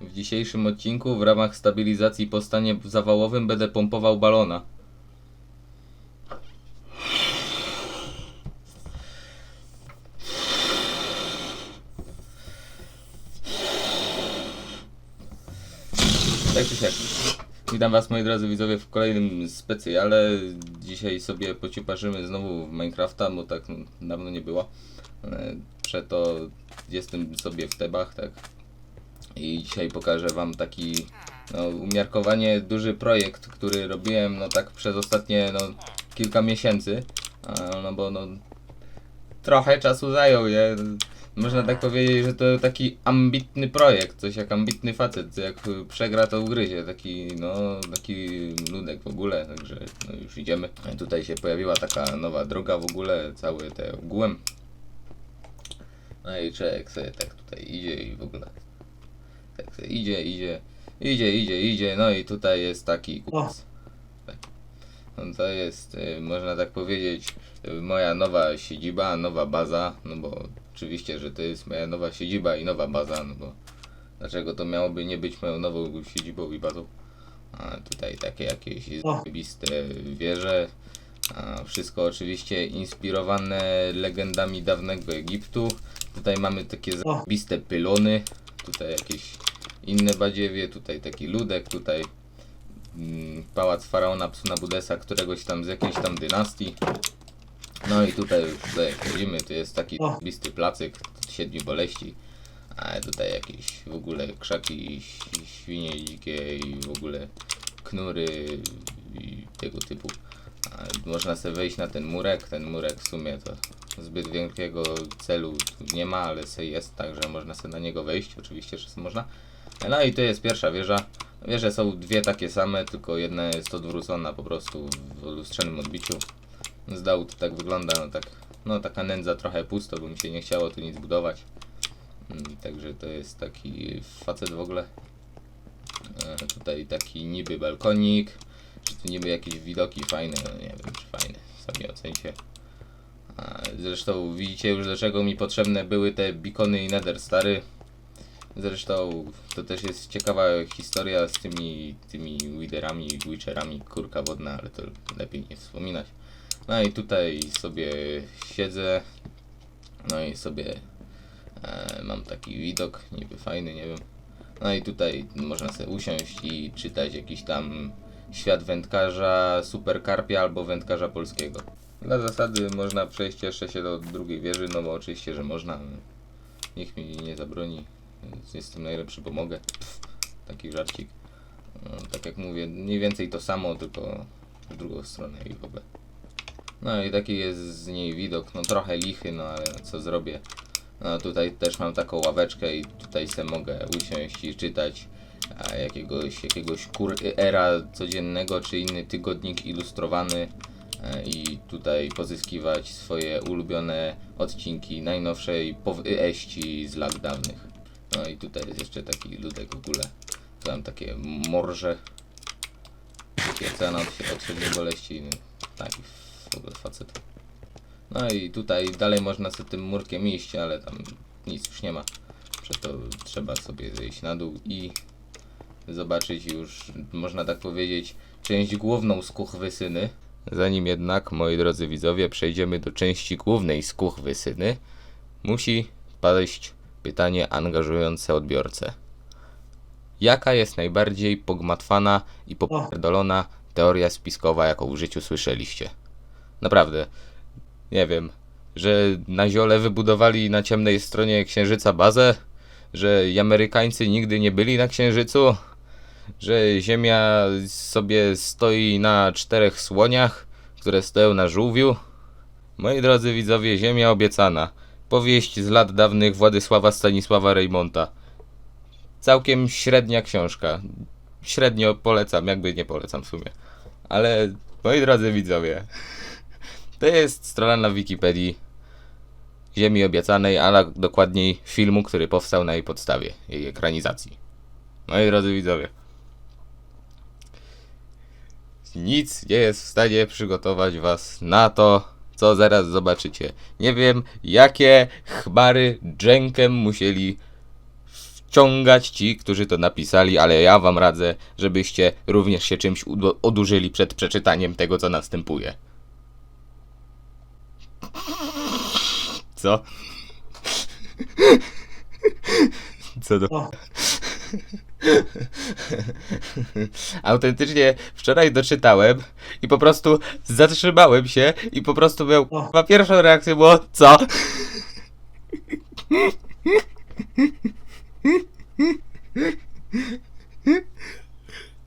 W dzisiejszym odcinku w ramach stabilizacji po stanie zawałowym będę pompował balona. Tak czy siak. Witam was moi drodzy widzowie w kolejnym specjale. Dzisiaj sobie pociuparzymy znowu w Minecrafta, bo tak dawno nie było. E, Przeto jestem sobie w tebach, tak. I dzisiaj pokażę Wam taki no, umiarkowanie duży projekt, który robiłem no tak przez ostatnie no, kilka miesięcy. No bo no trochę czasu zajął, nie? Można tak powiedzieć, że to taki ambitny projekt, coś jak ambitny facet, jak przegra to ugryzie, taki no, taki ludek w ogóle, także no, już idziemy. Tutaj się pojawiła taka nowa droga w ogóle, cały te ogółem. No i czek sobie tak tutaj idzie i w ogóle. Tak sobie idzie, idzie, idzie, idzie, idzie, no i tutaj jest taki kupas. Tak. No to jest, y, można tak powiedzieć, y, moja nowa siedziba, nowa baza, no bo oczywiście, że to jest moja nowa siedziba i nowa baza, no bo dlaczego to miałoby nie być moją nową siedzibą i bazą? A tutaj takie jakieś zajebiste wieże, a wszystko oczywiście inspirowane legendami dawnego Egiptu. Tutaj mamy takie zajebiste pylony, tutaj jakieś inne badziewie, tutaj taki ludek, tutaj mm, pałac faraona Psunabudesa, któregoś tam z jakiejś tam dynastii. No i tutaj, tutaj jak chodzimy, to jest taki zajebisty placyk siedmiu boleści. A tutaj jakieś w ogóle krzaki, świnie dzikie i w ogóle knury i tego typu. A można sobie wejść na ten murek. Ten murek w sumie to zbyt wielkiego celu nie ma, ale se jest, także można sobie na niego wejść. Oczywiście, że można. No i to jest pierwsza wieża. Wieże są dwie takie same, tylko jedna jest odwrócona po prostu w lustrzanym odbiciu. Z dołu to tak wygląda, no tak, no taka nędza trochę pusto, bo mi się nie chciało tu nic budować. Mm, Także to jest taki facet w ogóle. E, tutaj taki niby balkonik, czy tu niby jakieś widoki fajne, no nie wiem czy fajne, sami ocencie. Zresztą widzicie już dlaczego mi potrzebne były te beacony i nether stary. Zresztą to też jest ciekawa historia z tymi, tymi widerami, witcherami, kurka wodna, ale to lepiej nie wspominać. No i tutaj sobie siedzę, no i sobie e, mam taki widok, niby fajny, nie wiem. No i tutaj można sobie usiąść i czytać jakiś tam świat wędkarza, superkarpia albo wędkarza polskiego. Dla zasady można przejść jeszcze się do drugiej wieży, no bo oczywiście, że można. Nikt mi nie zabroni. Jestem najlepszy, pomogę. Pff, taki żarcik. No, tak jak mówię, mniej więcej to samo, tylko w drugą stronę i w ogóle. No i taki jest z niej widok, no trochę lichy, no ale co zrobię. No tutaj też mam taką ławeczkę i tutaj se mogę usiąść i czytać jakiegoś, jakiegoś kur era codziennego, czy inny tygodnik ilustrowany e, i tutaj pozyskiwać swoje ulubione odcinki najnowszej powieści z lat dawnych. No i tutaj jest jeszcze taki ludek w ogóle. Tu mam takie morże. Takie cena od, od siedmiu boleści. no, Taki w ogóle facet. No i tutaj dalej można sobie tym murkiem iść, ale tam nic już nie ma. Przeto trzeba sobie zejść na dół i zobaczyć już, można tak powiedzieć, część główną z Kuchwysyny. Zanim jednak, moi drodzy widzowie, przejdziemy do części głównej z Kuchwysyny, musi paść pytanie angażujące odbiorcę. Jaka jest najbardziej pogmatwana i popierdolona teoria spiskowa, jaką w życiu słyszeliście? Naprawdę, nie wiem, że na ziole wybudowali na ciemnej stronie księżyca bazę, że Amerykańcy nigdy nie byli na księżycu, że Ziemia sobie stoi na czterech słoniach, które stoją na żółwiu. Moi drodzy widzowie, Ziemia obiecana. Powieść z lat dawnych Władysława Stanisława Reymonta. Całkiem średnia książka. Średnio polecam, jakby nie polecam w sumie. Ale moi drodzy widzowie, to jest strona na Wikipedii. Ziemi Obiecanej, ale dokładniej filmu, który powstał na jej podstawie, jej ekranizacji. Moi drodzy widzowie, nic nie jest w stanie przygotować was na to, co zaraz zobaczycie. Nie wiem, jakie chmary dżękiem musieli wciągać ci, którzy to napisali, ale ja wam radzę, żebyście również się czymś odurzyli przed przeczytaniem tego, co następuje. Co? Co do... O. Autentycznie wczoraj doczytałem i po prostu zatrzymałem się i po prostu miał... Chyba pierwszą reakcją było co?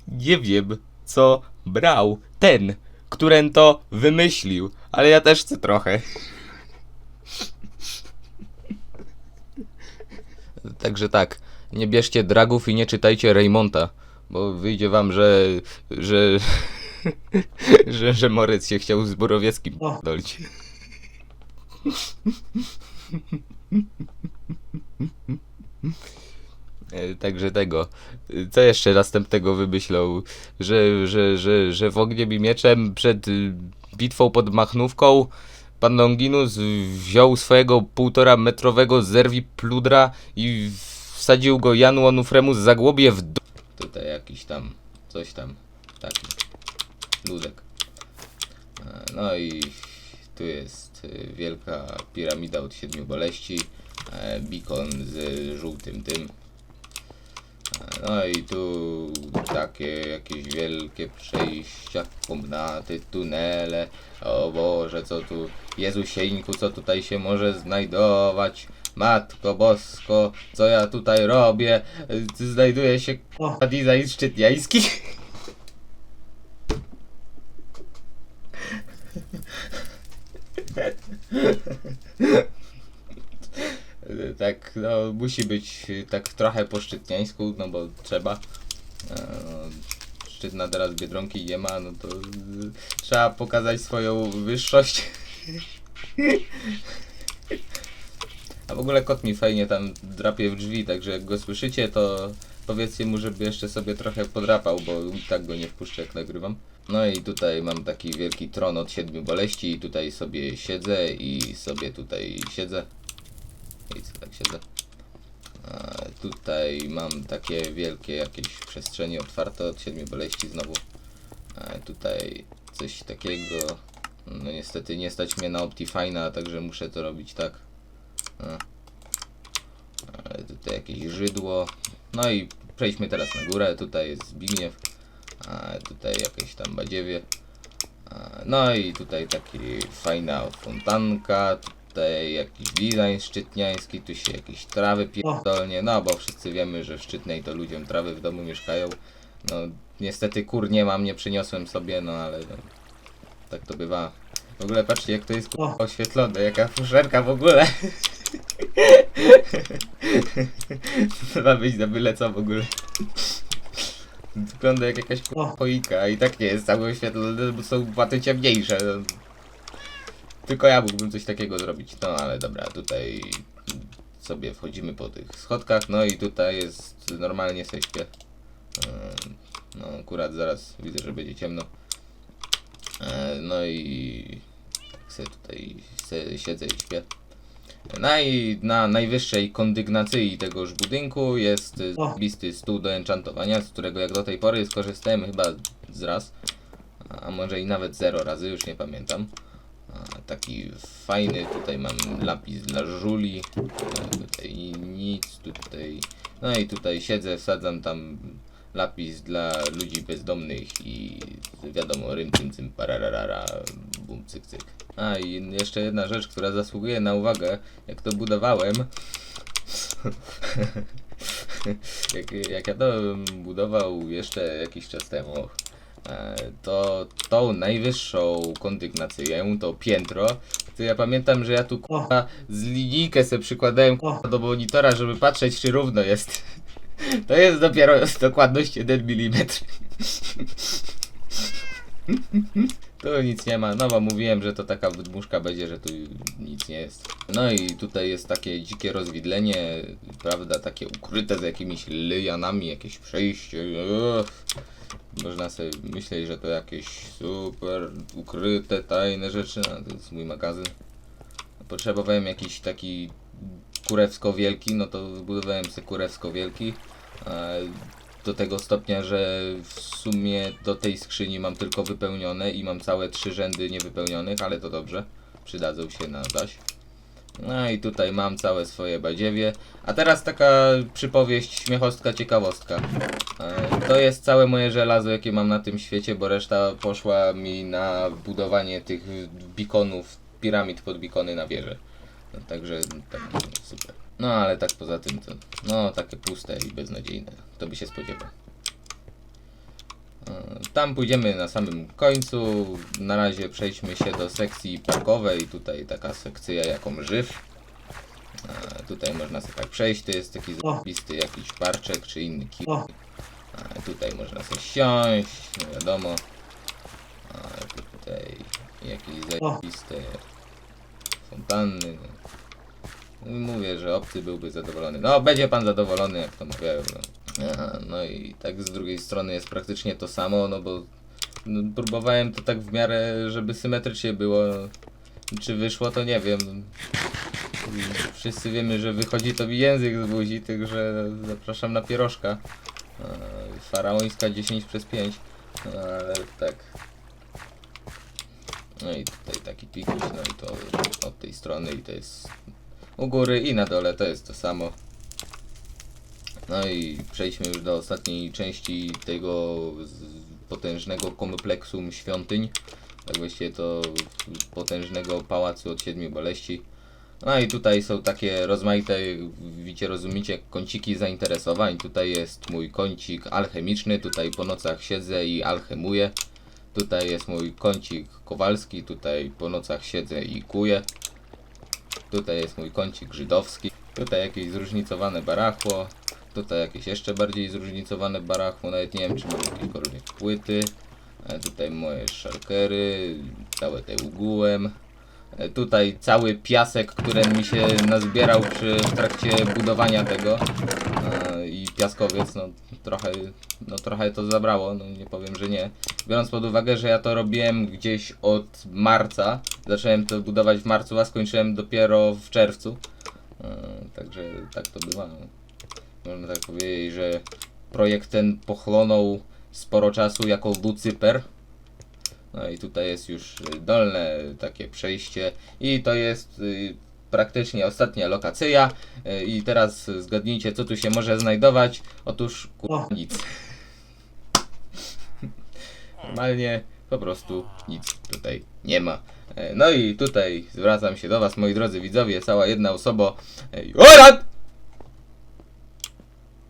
Nie wiem, co brał ten, któren to wymyślił, ale ja też chcę trochę. Także tak, nie bierzcie dragów i nie czytajcie Raymonta, bo wyjdzie wam, że... że... że, że Moryc się chciał z Borowieckim O. dolić. E, Także tego. E, Co jeszcze następnego wymyślał? Że, że, że, że w ogniem i mieczem przed y, bitwą pod Machnówką pan Longinus wziął swojego półtora metrowego zerwi pludra i wsadził go Janu Onufremu z zagłobie w d- Tutaj jakiś tam, coś tam, taki ludek. E, No i tu jest y, wielka piramida od siedmiu boleści, e, beacon z żółtym tym. No i tu takie jakieś wielkie przejścia, komnaty, tunele. O Boże, co tu, Jezusieńku, co tutaj się może znajdować? Matko Bosko, co ja tutaj robię? Znajduje się k***a, design szczytniański. Tak, no musi być tak trochę po szczytniańsku, no bo trzeba. E, Szczytna teraz Biedronki nie ma, no to y, trzeba pokazać swoją wyższość. A w ogóle kot mi fajnie tam drapie w drzwi, także jak go słyszycie, to powiedzcie mu, żeby jeszcze sobie trochę podrapał, bo tak go nie wpuszczę jak nagrywam. No i tutaj mam taki wielki tron od siedmiu boleści i tutaj sobie siedzę i sobie tutaj siedzę. Co tak siedzę. Tutaj mam takie wielkie jakieś przestrzenie otwarte od siedmiu boleści znowu. Tutaj coś takiego. No niestety nie stać mnie na Optifine'a, także muszę to robić tak. Tutaj jakieś żydło. No i przejdźmy teraz na górę. Tutaj jest Zbigniew. Tutaj jakieś tam badziewie. No i tutaj taki fajna fontanka. Tutaj jakiś design szczytniański. Tu się jakieś trawy pierdolnie. No bo wszyscy wiemy, że w Szczytnej to ludziom trawy w domu mieszkają. No niestety kur nie mam, nie przyniosłem sobie, no ale no, tak to bywa. W ogóle patrzcie jak to jest kurwa, oświetlone, jaka fuszerka w ogóle. Ma być za byle co w ogóle. Wygląda jak jakaś kurwa O. choinka i tak nie jest cały oświetlone, bo są płaty ciemniejsze. No. Tylko ja mógłbym coś takiego zrobić. No ale dobra, tutaj sobie wchodzimy po tych schodkach, no i tutaj jest normalnie sobie śpię. Ym, No akurat zaraz widzę, że będzie ciemno. E, No i tak sobie tutaj se siedzę i śpię. No i na najwyższej kondygnacji tegoż budynku jest listy stół do enchantowania, z którego jak do tej pory skorzystałem chyba z raz, a może i nawet zero razy, już nie pamiętam. Taki fajny, tutaj mam lapis dla żuli, tutaj nic, tutaj, no i tutaj siedzę, wsadzam tam lapis dla ludzi bezdomnych i wiadomo, rym tym cym pararara, bum cyk cyk. A i jeszcze jedna rzecz, która zasługuje na uwagę, jak to budowałem. jak, jak ja to budował jeszcze jakiś czas temu, to tą najwyższą kondygnacyję, to piętro, to ja pamiętam, że ja tu kurwa z linijkę se przykładałem kurwa, do monitora, żeby patrzeć czy równo jest. To jest dopiero z dokładność 1 mm. Tu nic nie ma, no bo mówiłem, że to taka wydmuszka będzie, że tu nic nie jest. No i tutaj jest takie dzikie rozwidlenie, prawda, takie ukryte z jakimiś lianami, jakieś przejście. Uff. Można sobie myśleć, że to jakieś super ukryte, tajne rzeczy, no to jest mój magazyn. Potrzebowałem jakiś taki kurewsko wielki, no to wybudowałem sobie kurewsko wielki. Do tego stopnia, że w sumie do tej skrzyni mam tylko wypełnione i mam całe trzy rzędy niewypełnionych, ale to dobrze. Przydadzą się na zaś. No i tutaj mam całe swoje badziewie. A teraz taka przypowieść, śmiechostka, ciekawostka. E, To jest całe moje żelazo, jakie mam na tym świecie, bo reszta poszła mi na budowanie tych bikonów, piramid pod bikony na wieżę. No, także tak, super. No ale tak poza tym to, no takie puste i beznadziejne. To by się spodziewał. E, Tam pójdziemy na samym końcu. Na razie przejdźmy się do sekcji parkowej. Tutaj taka sekcja jaką żyw. E, Tutaj można sobie tak przejść. To jest taki zapisty jakiś parczek czy inny kij. A tutaj można sobie siąść, no wiadomo. A tutaj jakieś zajebiste fontanny. No. Mówię, że obcy byłby zadowolony. No, będzie pan zadowolony, jak to mówią. No. No i tak z drugiej strony jest praktycznie to samo, no bo no, próbowałem to tak w miarę, żeby symetrycznie było. Czy wyszło, to nie wiem. Wszyscy wiemy, że wychodzi to mi język z buzi, także zapraszam na pierożka. Faraońska 10 przez 5. No, ale tak. No i tutaj taki pikuś, no i to od tej strony i to jest u góry i na dole to jest to samo. No i przejdźmy już do ostatniej części tego potężnego kompleksum świątyń. Tak właściwie to potężnego pałacu od siedmiu boleści. No i tutaj są takie rozmaite, widzicie, rozumiecie, kąciki zainteresowań. Tutaj jest mój kącik alchemiczny, tutaj po nocach siedzę i alchemuję. Tutaj jest mój kącik kowalski, tutaj po nocach siedzę i kuję. Tutaj jest mój kącik żydowski. Tutaj jakieś zróżnicowane barachło. Tutaj jakieś jeszcze bardziej zróżnicowane barachło. Nawet nie wiem, czy mam jakiekolwiek płyty. E, Tutaj moje szalkery, całe te ugułem. E, Tutaj cały piasek, który mi się nazbierał przy w trakcie budowania tego. Piaskowiec, no trochę, no trochę to zabrało, no nie powiem, że nie. Biorąc pod uwagę, że ja to robiłem gdzieś od marca, zacząłem to budować w marcu, a skończyłem dopiero w czerwcu. E, Także tak to bywa. no. Można tak powiedzieć, że projekt ten pochłonął sporo czasu jako Lucyper. No i tutaj jest już dolne takie przejście i to jest y, praktycznie ostatnia lokacja y, i teraz zgadnijcie co tu się może znajdować. Otóż kurwa nic. Normalnie po prostu nic tutaj nie ma. E, No i tutaj zwracam się do was moi drodzy widzowie, cała jedna osoba. Ej, Orat!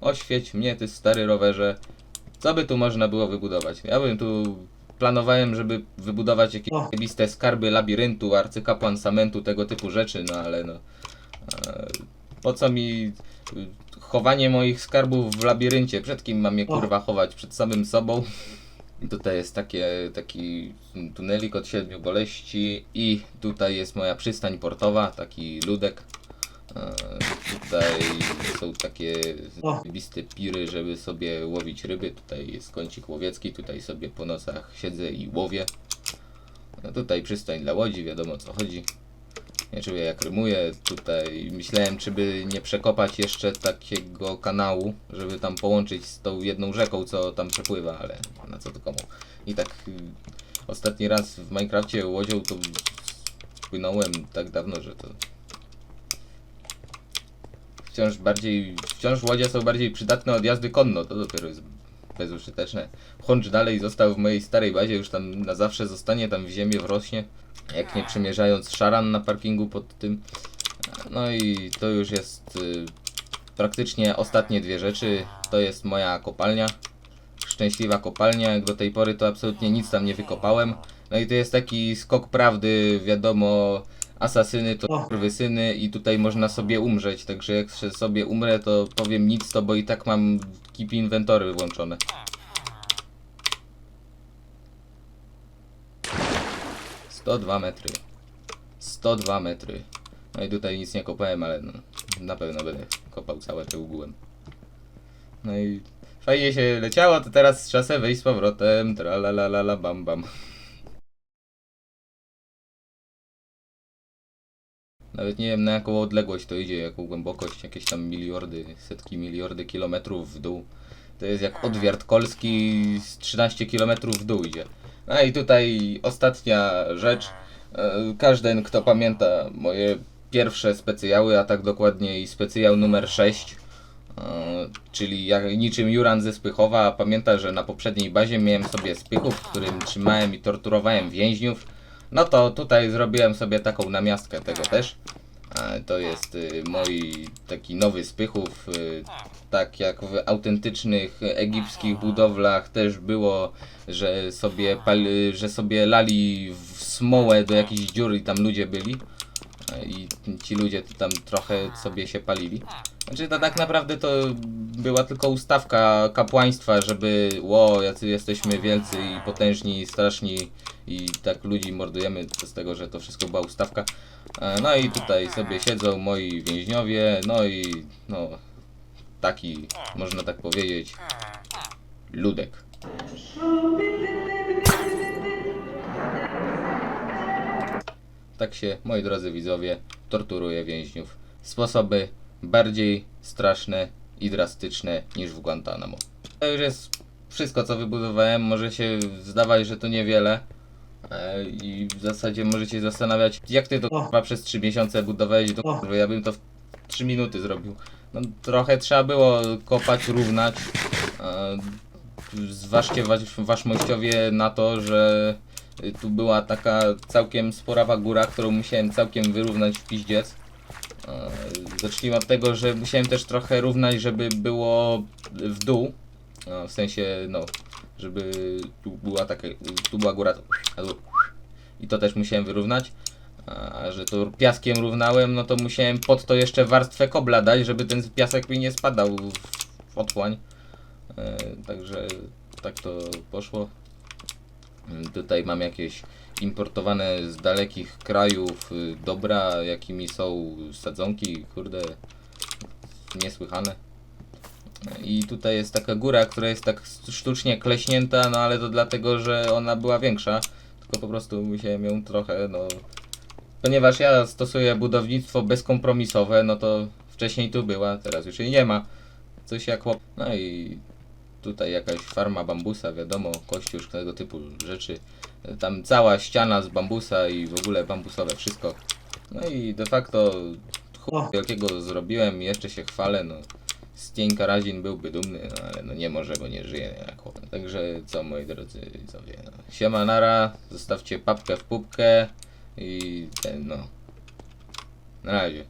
Oświeć mnie ty stary rowerze. Co by tu można było wybudować? Ja bym tu planowałem, żeby wybudować jakieś zajebiste skarby labiryntu, arcykapłan samentu, tego typu rzeczy, no ale no. E, po co mi y, chowanie moich skarbów w labiryncie? Przed kim mam je kurwa chować? Przed samym sobą? Tutaj jest takie, taki tunelik od siedmiu boleści i tutaj jest moja przystań portowa, taki ludek. E, Tutaj są takie wybiste piry, żeby sobie łowić ryby. Tutaj jest kącik łowiecki, tutaj sobie po nocach siedzę i łowię. No tutaj przystań dla łodzi, wiadomo o co chodzi. Nie czuję jak rymuję. Tutaj myślałem, czy by nie przekopać jeszcze takiego kanału, żeby tam połączyć z tą jedną rzeką, co tam przepływa, ale na co to komu. I tak y, ostatni raz w Minecrafcie łodzią to płynąłem tak dawno, że to wciąż bardziej, wciąż łodzie są bardziej przydatne od jazdy konno, to dopiero jest bezużyteczne. Huncz dalej został w mojej starej bazie, już tam na zawsze zostanie, tam w ziemię wrośnie, jak nie przymierzając szaran na parkingu pod tym. No i to już jest y, praktycznie ostatnie dwie rzeczy. To jest moja kopalnia, szczęśliwa kopalnia, jak do tej pory to absolutnie nic tam nie wykopałem. No i to jest taki skok prawdy, wiadomo, asasyny to syny i tutaj można sobie umrzeć, także jak sobie umrę to powiem nic to, bo i tak mam keep inwentory włączone. 102 metry. 102 metry. No i tutaj nic nie kopałem, ale no, na pewno będę kopał całe tyłgłem. No i fajnie się leciało, to teraz trzeba sobie wejść z powrotem. Tralalala bam bam. Nawet nie wiem na jaką odległość to idzie, jaką głębokość, jakieś tam miliardy, setki miliardy kilometrów w dół. To jest jak odwiert kolski z 13 kilometrów w dół idzie. No i tutaj ostatnia rzecz. E, Każdy, kto pamięta moje pierwsze specjały, a tak dokładniej specjał numer 6, e, czyli jak niczym Juran ze Spychowa, pamięta, że na poprzedniej bazie miałem sobie Spychów, w którym trzymałem i torturowałem więźniów. No to tutaj zrobiłem sobie taką namiastkę tego też. E, To jest y, mój taki nowy Spychów, y, tak jak w autentycznych egipskich budowlach też było, że sobie, pali, że sobie lali w smołę do jakichś dziur i tam ludzie byli. I ci ludzie to tam trochę sobie się palili. Znaczy to tak naprawdę to była tylko ustawka kapłaństwa, żeby ło, jacy jesteśmy wielcy i potężni i straszni i tak ludzi mordujemy z tego, że to wszystko była ustawka. E, No i tutaj sobie siedzą moi więźniowie, no i no taki, można tak powiedzieć, ludek. Tak się, moi drodzy widzowie, torturuje więźniów. Sposoby bardziej straszne i drastyczne niż w Guantanamo. To już jest wszystko, co wybudowałem. Może się zdawać, że to niewiele. E, I w zasadzie możecie zastanawiać, jak ty to kurwa przez 3 miesiące budowałeś, to ja bym to w 3 minuty zrobił. No trochę trzeba było kopać, równać. E, Zważcie wasz, waszmościowie na to, że tu była taka całkiem sporawa góra, którą musiałem całkiem wyrównać w piździec. E, Zacznijmy od tego, że musiałem też trochę równać, żeby było w dół. E, W sensie, no, żeby tu była taka, tu była góra, i to też musiałem wyrównać. A że to piaskiem równałem, no to musiałem pod to jeszcze warstwę kobla dać, żeby ten piasek mi nie spadał w otchłań. E, Także tak to poszło. Tutaj mam jakieś importowane z dalekich krajów y, dobra, jakimi są sadzonki, kurde, niesłychane. I tutaj jest taka góra, która jest tak sztucznie kleśnięta, no ale to dlatego, że ona była większa, tylko po prostu musiałem ją trochę, no... Ponieważ ja stosuję budownictwo bezkompromisowe, no to wcześniej tu była, teraz już jej nie ma. Coś jak. No i tutaj jakaś farma bambusa, wiadomo, kościół, tego typu rzeczy. Tam cała ściana z bambusa i w ogóle bambusowe wszystko. No i de facto chuj wielkiego zrobiłem i jeszcze się chwalę, no. Stieńka Razin byłby dumny, no ale no nie może, bo nie żyje jak chłop. Także co moi drodzy widzowie, no. Siema nara, zostawcie papkę w pupkę i ten no. Na razie.